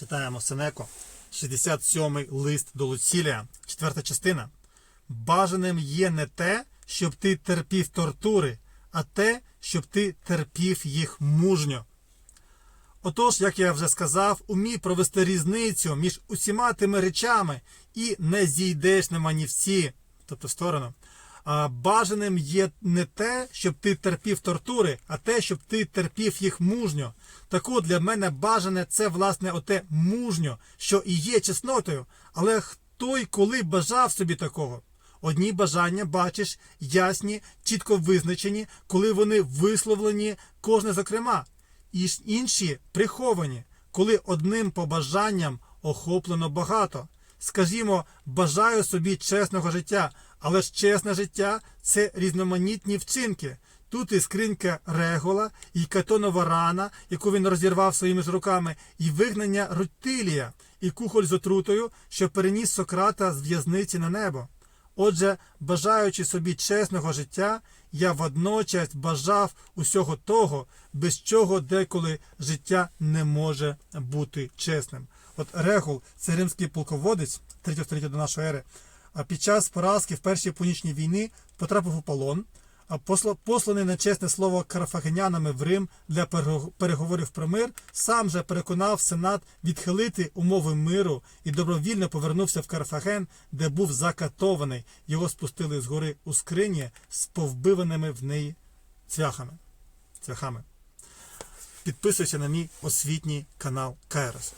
Читаємо Сенеко, 67-й лист до Луцілія, четверта частина. Бажаним є не те, щоб ти терпів тортури, а те, щоб ти терпів їх мужньо. Отож, як я вже сказав, умій провести різницю між усіма тими речами і не зійдеш на манівці, тобто сторону. Бажаним є не те, щоб ти терпів тортури, а те, щоб ти терпів їх мужньо. Так от для мене бажане це власне оте мужньо, що і є чеснотою. Але хто й коли бажав собі такого? Одні бажання бачиш ясні, чітко визначені, коли вони висловлені кожне зокрема, і інші приховані, коли одним побажанням охоплено багато. Скажімо, бажаю собі чесного життя, але ж чесне життя це різноманітні вчинки. Тут і скринька Регола, і катонова рана, яку він розірвав своїми ж руками, і вигнання Рутилія, і кухоль з отрутою, що переніс Сократа з в'язниці на небо. Отже, бажаючи собі чесного життя, я водночас бажав усього того, без чого деколи життя не може бути чесним. От Регул, це римський полководець 3 століття до нашої ери, а під час поразки в першій пунічній війни потрапив у полон. А посла- посланий на чесне слово карфагенянами в Рим для перего- переговорів про мир, сам же переконав сенат відхилити умови миру і добровільно повернувся в Карфаген, де був закатований. Його спустили з гори у скрині з повбиваними в неї цвяхами. цвяхами. Підписуйся на мій освітній канал Кайрос.